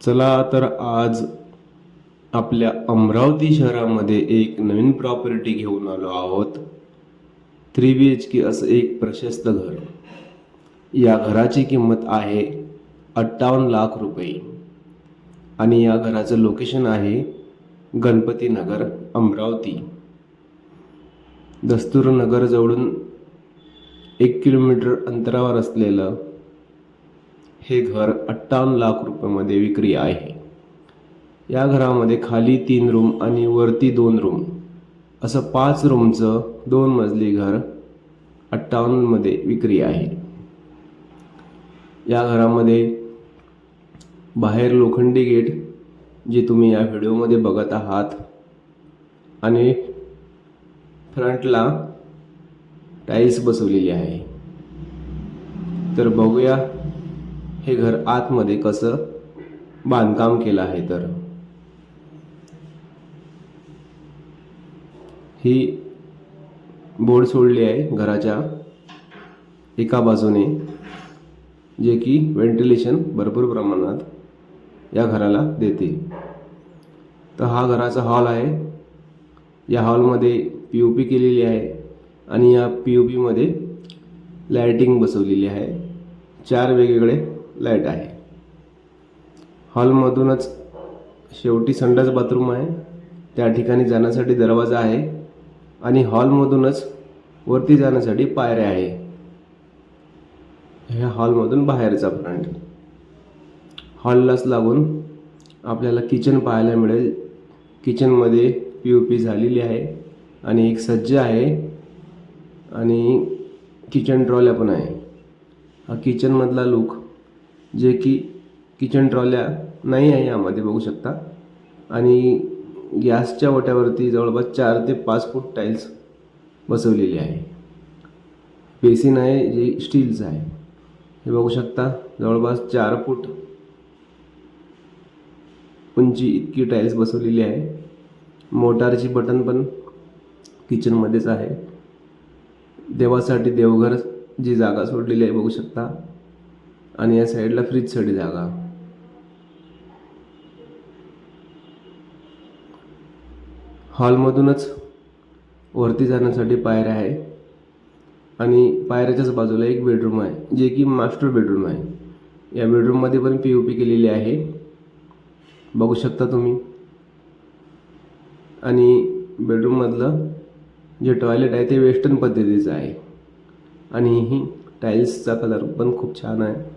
चला तर आज आपल्या अमरावती शहरामध्ये एक नवीन प्रॉपर्टी घेऊन आलो आहोत. थ्री बी एच के असं एक प्रशस्त घर. या घराची किंमत आहे अठ्ठावन्न लाख रुपये. आणि या घराचं लोकेशन आहे गणपतीनगर अमरावती. दस्तूरनगरजवळून एक किलोमीटर अंतरावर असलेलं हे घर अठ्ठावन्न लाख रुपयामध्ये विक्री आहे. या घरामध्ये खाली तीन रूम आणि वरती दोन रूम. असं पाच रूमचं दोन मजली घर अठ्ठावन्नमध्ये विक्री आहे. या घरामध्ये बाहेर लोखंडी गेट जे तुम्ही या व्हिडिओमध्ये बघत आहात आणि फ्रंटला टाईल्स बसवलेली आहे. तर बघूया हे घर आतमध्ये कसं बांधकाम केलं आहे तर? ही बोर्ड सोडली आहे घराच्या एका बाजूने जे की व्हेंटिलेशन भरपूर प्रमाणात या घराला देते. तर हा घराचा हॉल आहे. या हॉलमध्ये पी ओ पी केलेली आहे आणि या पी ओ पीमध्ये लायटिंग बसवलेली आहे. चार वेगवेगळे लाइट आहे. हॉलमधूनच शेवटी संडास बाथरूम आहे. त्या ठिकाणी जाण्यासाठी दरवाजा आहे आणि हॉलमधूनच वरती जाण्यासाठी पायऱ्या आहे. ह्या हॉलमधून बाहेरचा फ्रंट. हॉललाच लागून आपल्याला किचन पाहायला मिळेल. किचनमध्ये पी ओ पी झालेली आहे आणि एक सज्ज आहे आणि किचन ट्रॉल्या पण आहे. हा किचनमधला लुक जे की किचन ट्रॉल्या नाही आहे यामध्ये बघू शकता. आणि गॅसच्या ओट्यावरती जवळपास चार ते पाच फूट टाईल्स बसवलेली आहे. बेसिन आहे जे स्टीलचं आहे. हे बघू शकता जवळपास चार फूट उंची इतकी टाईल्स बसवलेली आहे. मोटारची बटन पण किचनमध्येच आहे. देवासाठी देवघर जी जागा सोडलेली आहे बघू शकता. आणि या साईडला फ्रीजसाठी जागा. हॉलमधूनच वरती जाण्यासाठी पायऱ्या आहे. आणि पायऱ्याच्याच बाजूला एक बेडरूम आहे जे की मास्टर बेडरूम आहे. या बेडरूममध्ये पण पी ओ पी केलेली आहे. बघू शकता तुम्ही. आणि बेडरूममधलं जे टॉयलेट आहे ते वेस्टर्न पद्धतीचं आहे. आणि ही टाईल्सचा कलर पण खूप छान आहे.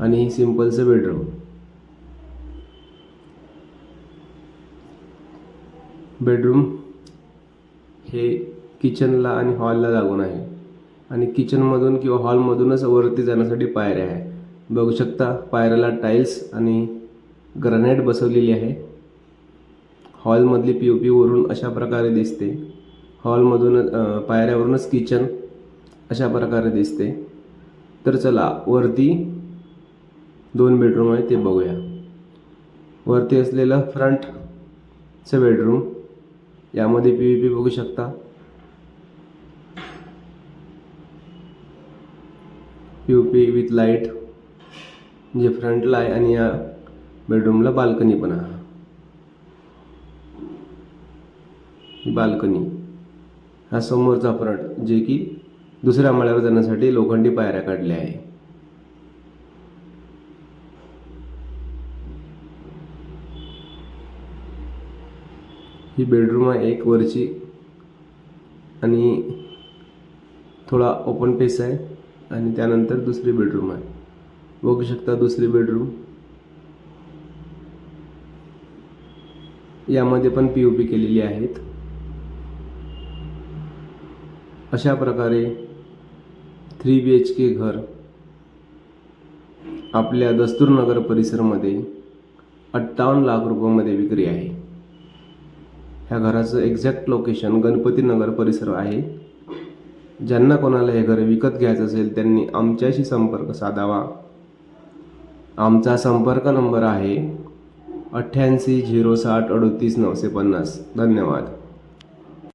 आणि सिम्पलचं बेडरूम. बेडरूम हे किचनला आणि हॉलला लागून आहे. आणि किचनमधून किंवा हॉलमधूनच वरती जाण्यासाठी पायऱ्या आहे. बघू शकता पायऱ्याला टाईल्स आणि ग्रॅनाईट बसवलेली आहे. हॉलमधली पी ओ पी वरून अशा प्रकारे दिसते. हॉलमधून पायऱ्यावरूनच किचन अशा प्रकारे दिसते. तर चला वरती दोन बेडरूम आहे ते बघूया. वरती असलेलं फ्रंटचं बेडरूम यामध्ये पी व्ही पी बघू शकता. P O P with light जे फ्रंटला आहे आणि या बेडरूमला बाल्कनी पण आहे. बाल्कनी हा समोरचा फ्रंट जे की दुसऱ्या माळ्यावर जाण्यासाठी लोखंडी पायऱ्या काढल्या आहे. ही बेडरूम आहे एक वरची. आणि थोडा ओपन पेस आहे. आणि त्यानंतर दुसरी बेडरूम आहे. बघू शकता दुसरी बेडरूम यामध्ये पण पी ओ पी केलेली आहेत. अशा प्रकारे थ्री बी एच के घर आपल्या दस्तूरनगर परिसरमध्ये अठ्ठावन्न लाख रुपयामध्ये विक्री आहे. ह्या घराचं एक्झॅक्ट लोकेशन गणपतीनगर परिसर आहे. ज्यांना कोणाला हे घर विकत घ्यायचं असेल त्यांनी आमच्याशी संपर्क साधावा. आमचा संपर्क नंबर आहे अठ्ठ्याऐंशी झिरो साठ अडतीस नऊशे पन्नास. धन्यवाद.